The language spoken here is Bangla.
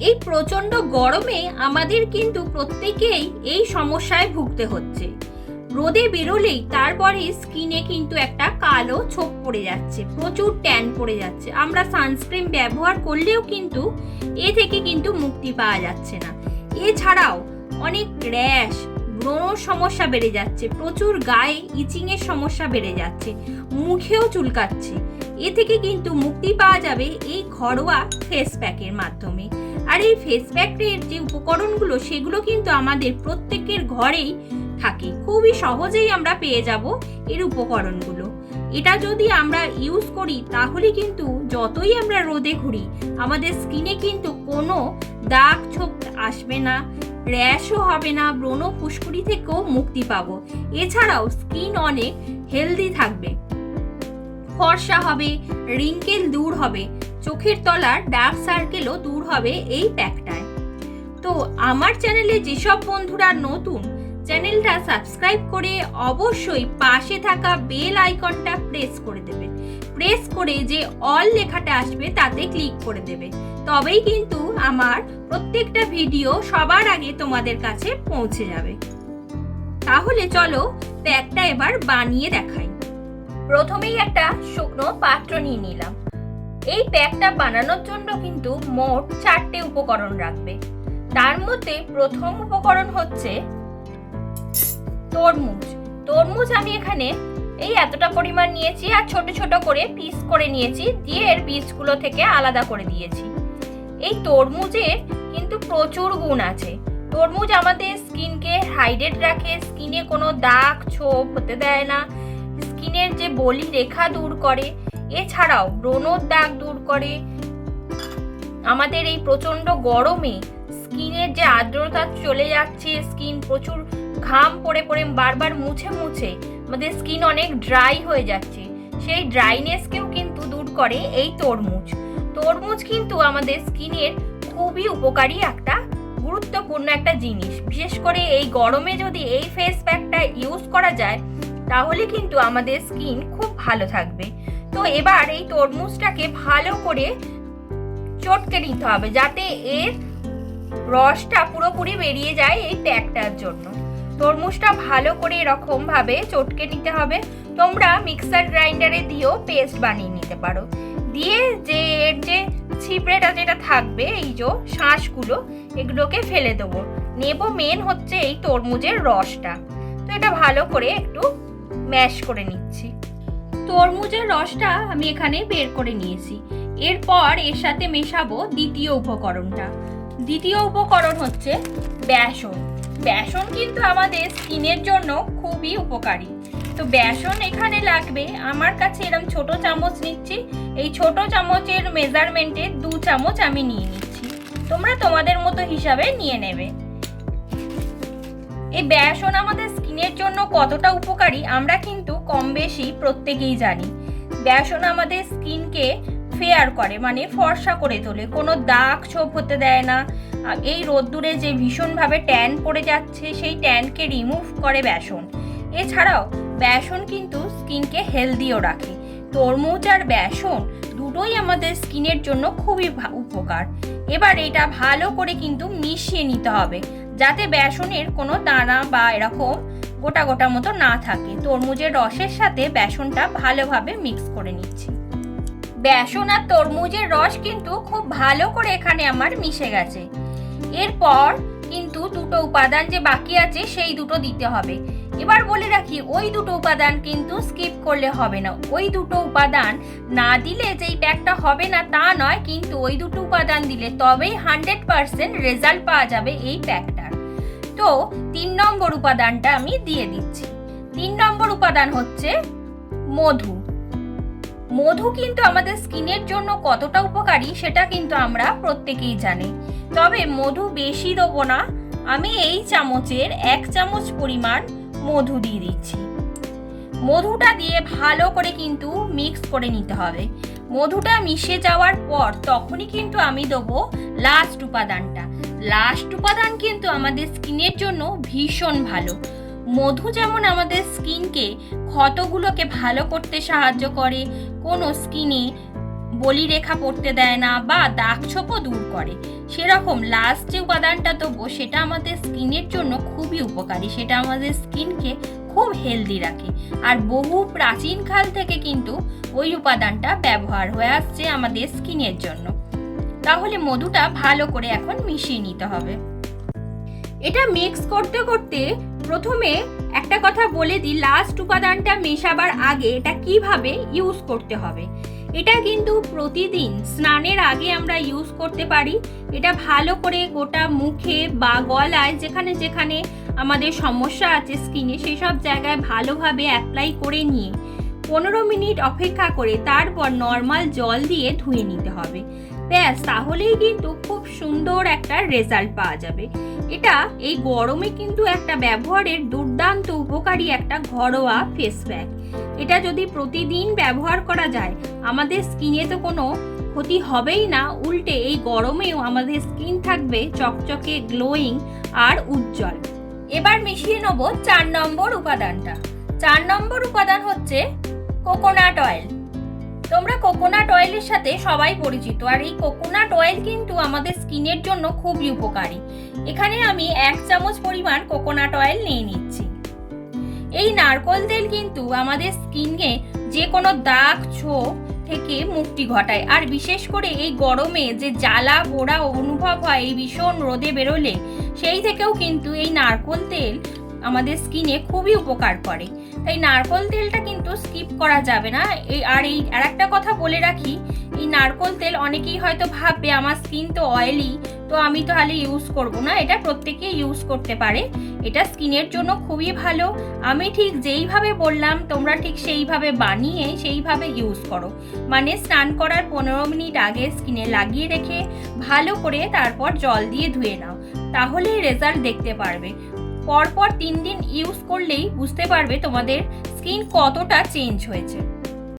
এই প্রচণ্ড গরমে আমাদের কিন্তু প্রত্যেকেই এই সমস্যায় ভুগতে হচ্ছে। রোদে বেরোলেই তারপরে স্কিনে কিন্তু একটা কালো ছোপ পড়ে যাচ্ছে, প্রচুর ট্যান পড়ে যাচ্ছে। আমরা সানস্ক্রিন ব্যবহার করলেও কিন্তু এ থেকে কিন্তু মুক্তি পাওয়া যাচ্ছে না। এছাড়াও অনেক র্যাশ, ব্রণর সমস্যা বেড়ে যাচ্ছে, প্রচুর গায়ে ইচিংয়ের সমস্যা বেড়ে যাচ্ছে, মুখেও চুলকাচ্ছে। এ থেকে কিন্তু মুক্তি পাওয়া যাবে এই ঘরোয়া ফেস প্যাকের মাধ্যমে। আর এই ফেস প্যাকের যে উপকরণগুলো, সেগুলো কিন্তু আমাদের প্রত্যেকের ঘরেই থাকে। খুবই সহজেই আমরা পেয়ে যাব এর উপকরণগুলো। এটা যদি আমরা ইউজ করি, তাহলে কিন্তু যতই আমরা রোদে ঘুরি, আমাদের স্কিনে কিন্তু কোনো দাগ ছোপ আসবে না র্যাশও হবে না, ব্রণ ফুসকুড়ি থেকেও মুক্তি পাবো। এছাড়াও স্কিন অনেক হেলদি থাকবে। ফর্সা হবে রিঙ্কেল দূর হবে। চোখের তলার ডার্ক সার্কেলও দূর হবে এই প্যাকটায়। তো আমার চ্যানেলে যেসব বন্ধুরা নতুন, চ্যানেলটা সাবস্ক্রাইব করে অবশ্যই পাশে থাকা বেল আইকনটা প্রেস করে দেবে। প্রেস করে যে অল লেখাটা আসবে তাতে ক্লিক করে দেবে। তবেই কিন্তু আমার প্রত্যেকটা ভিডিও সবার আগে তোমাদের কাছে পৌঁছে যাবে। তাহলে চলো প্যাকটা এবার বানিয়ে দেখাই। প্রথমেই একটা শুকনো পাত্র নিয়ে নিলাম। এই প্যাকটা বানানোর জন্য কিন্তু মোট চারটে উপকরণ রাখবে। তার মধ্যে প্রথম উপকরণ হচ্ছে তরমুজ। তরমুজ আমি এখানে এই এতটা পরিমাণ নিয়েছি আর ছোট ছোট করে পিস করে নিয়েছি, দিয়ে এর বীজগুলো থেকে আলাদা করে দিয়েছি। এই তরমুজের কিন্তু প্রচুর গুণ আছে। তরমুজ আমাদের স্কিনকে হাইড্রেট রাখে, স্কিনে কোনো দাগ ছোপ হতে দেয় না। স্কিনের যে বলি রেখা দূর করে এছাড়াও ব্রণর দাগ দূর করে। আমাদের এই প্রচণ্ড গরমে স্কিনের যে আর্দ্রতা চলে যাচ্ছে, স্কিন প্রচুর ঘাম পড়ে পড়ে বারবার মুছে মুছে আমাদের স্কিন অনেক ড্রাই হয়ে যাচ্ছে। সেই ড্রাইনেসকেও কিন্তু দূর করে এই তরমুজ। তরমুজ কিন্তু আমাদের স্কিনের খুবই উপকারী একটা গুরুত্বপূর্ণ একটা জিনিস। বিশেষ করে এই গরমে যদি এই ফেস প্যাকটা ইউজ করা যায়, তাহলে কিন্তু আমাদের স্কিন খুব ভালো থাকবে। তো এবার এই তরমুজটাকে ভালো করে চটকে নিতে হবে যাতে এর রসটা পুরোপুরি বেরিয়ে যায় এই প্যাকটার জন্য। তরমুজটা ভালো করে এরকম ভাবে চটকে নিতে হবে। তোমরা মিক্সার গ্রাইন্ডারে দিয়েও পেস্ট বানিয়ে নিতে পারো। দিয়ে যে এর যে ছিপড়েটা যেটা থাকবে, এই যে শাঁসগুলো, এগুলোকে ফেলে দেবো। নেব মেন হচ্ছে এই তরমুজের রসটা। তো এটা ভালো করে একটু ম্যাশ করে নিচ্ছি। তরমুজের রসটা আমি এখানে বের করে নিয়েছি। এরপর এর সাথে মেশাবো দ্বিতীয় উপকরণটা। দ্বিতীয় উপকরণ হচ্ছে বেসন। বেসন কিন্তু আমাদের স্কিনের জন্য খুবই উপকারী। তো বেসন এখানে লাগবে, আমার কাছে এরকম ছোট চামচ নিচ্ছি। এই ছোট চামচের মেজারমেন্টে দু চামচ আমি নিয়ে নিচ্ছি। তোমরা তোমাদের মতো হিসাবে নিয়ে নেবে। এই বেসন আমাদের স্কিনের জন্য কতটা উপকারী, আমরা কিন্তু কম বেশি প্রত্যেকেই জানি। বেসন আমাদের স্কিনকে ফেয়ার করে মানে ফর্সা করে তোলে। কোনো দাগ ছোপ হতে দেয় না। এই রোদ্দুরে যে ভীষণভাবে ট্যান পড়ে যাচ্ছে, সেই ট্যানকে রিমুভ করে বেসন এছাড়াও বেসন কিন্তু স্কিনকে হেলদিও রাখে। তরমুজ আর বেসন দুটোই আমাদের স্কিনের জন্য খুবই উপকার। এবার এটা ভালো করে কিন্তু মিশিয়ে নিতে হবে। যাতে বেসনের কোনো দানা বা এরকম গোটা গোটা মতো না থাকে, তরমুজের রসের সাথে বেসনটা ভালোভাবে মিক্স করে নিচ্ছি। বেসন আর তরমুজের রস কিন্তু খুব ভালো করে এখানে আমার মিশে গেছে। এরপর কিন্তু দুটো উপাদান যে বাকি আছে, সেই দুটো দিতে হবে। এবার বলে রাখি, ওই দুটো উপাদান কিন্তু স্কিপ করলে হবে না। ওই দুটো উপাদান না দিলে যেই প্যাকটা হবে না তা নয়, কিন্তু ওই দুটো উপাদান দিলে তবেই হান্ড্রেড পারসেন্ট রেজাল্ট পাওয়া যাবে এই প্যাকটার তো তিন নম্বর উপাদানটা আমি দিয়ে দিচ্ছি। তিন নম্বর উপাদান হচ্ছে মধু। মধু কিন্তু আমাদের স্কিনের জন্য কতটা উপকারী সেটা কিন্তু আমরা প্রত্যেকেই জানি। তবে মধু বেশি দেবো না। আমি এই চামচের এক চামচ পরিমাণ মধু দিয়ে দিচ্ছি। মধুটা দিয়ে ভালো করে কিন্তু মিক্স করে নিতে হবে। মধুটা মিশে যাওয়ার পর তখনই কিন্তু আমি দেবো লাস্ট উপাদানটা। লাস্ট উপাদান কিন্তু আমাদের স্কিনের জন্য ভীষণ ভালো। মধু যেমন আমাদের স্কিনকে ক্ষতগুলোকে ভালো করতে সাহায্য করে, কোনো স্কিনে বলি রেখা পড়তে দেয় না বা দাগ ছোপও দূর করে। সেরকম লাস্ট যে উপাদানটা দেবো সেটা আমাদের স্কিনের জন্য খুবই উপকারী। সেটা আমাদের স্কিনকে খুব হেলদি রাখে। আর বহু প্রাচীনকাল থেকে কিন্তু ওই উপাদানটা ব্যবহার হয়ে আসছে আমাদের স্কিনের জন্য। তাহলে মধুটা ভালো করে এখন মিশিয়ে নিতে হবে। এটা মিক্স করতে করতে প্রথমে একটা কথা বলে দিই লাস্ট উপাদানটা মেশাবার আগে এটা কীভাবে ইউজ করতে হবে। এটা কিন্তু প্রতিদিন, স্নানের আগে আমরা ইউজ করতে পারি। এটা ভালো করে গোটা মুখে বা গলায়, যেখানে যেখানে আমাদের সমস্যা আছে স্কিনে সেই সব জায়গায় ভালোভাবে অ্যাপ্লাই করে নিয়ে পনেরো মিনিট অপেক্ষা করে তারপর নর্মাল জল দিয়ে ধুয়ে নিতে হবে। ব্যাস, তাহলেই কিন্তু খুব সুন্দর একটা রেজাল্ট পাওয়া যাবে। এটা এই গরমে কিন্তু একটা ব্যবহারের দুর্দান্ত উপকারী একটা ঘরোয়া ফেস প্যাক এটা যদি প্রতিদিন ব্যবহার করা যায়, আমাদের স্কিনে তো কোনো ক্ষতি হবেই না, উল্টে এই গরমেও আমাদের স্কিন থাকবে চকচকে গ্লোয়িং আর উজ্জ্বল। এবার মিশিয়ে নেব চার নম্বর উপাদানটা। চার নম্বর উপাদান হচ্ছে কোকোনাট অয়েল তোমরা কোকোনাট অয়েলের সাথে সবাই পরিচিত। আর এই কোকোনাট অয়েল কিন্তু আমাদের স্কিনের জন্য খুবই উপকারী। এখানে আমি এক চামচ পরিমাণ কোকোনাট অয়েল নিয়ে নিচ্ছি। এই নারকোল তেল কিন্তু আমাদের স্কিনে যে কোনো দাগ, ছোপ থেকে মুক্তি ঘটায়। আর বিশেষ করে এই গরমে যে জ্বালা পোড়া অনুভব হয়, এই ভীষণ রোদে বেরোলে, সেই থেকেও কিন্তু এই নারকোল তেল আমাদের স্কিনে খুবই উপকার করে। তাই নারকোল তেলটা কিন্তু স্কিপ করা যাবে না। এই আর এই আর একটা কথা বলে রাখি, এই নারকোল তেল অনেকেই হয়তো ভাববে, আমার স্কিন তো অয়েলি তো আমি তাহলে ইউজ করব না। এটা প্রত্যেকেই ইউজ করতে পারে। এটা স্কিনের জন্য খুবই ভালো। আমি ঠিক যেইভাবে বললাম, তোমরা ঠিক সেইভাবে বানিয়ে সেইভাবে ইউজ করো। মানে স্নান করার পনেরো মিনিট আগে স্কিনে লাগিয়ে রেখে, ভালো করে তারপর জল দিয়ে ধুয়ে নাও। তাহলেই রেজাল্ট দেখতে পারবে। পরপর তিন দিন ইউজ করলেই বুঝতে পারবে তোমাদের স্কিন কতটা চেঞ্জ হয়েছে।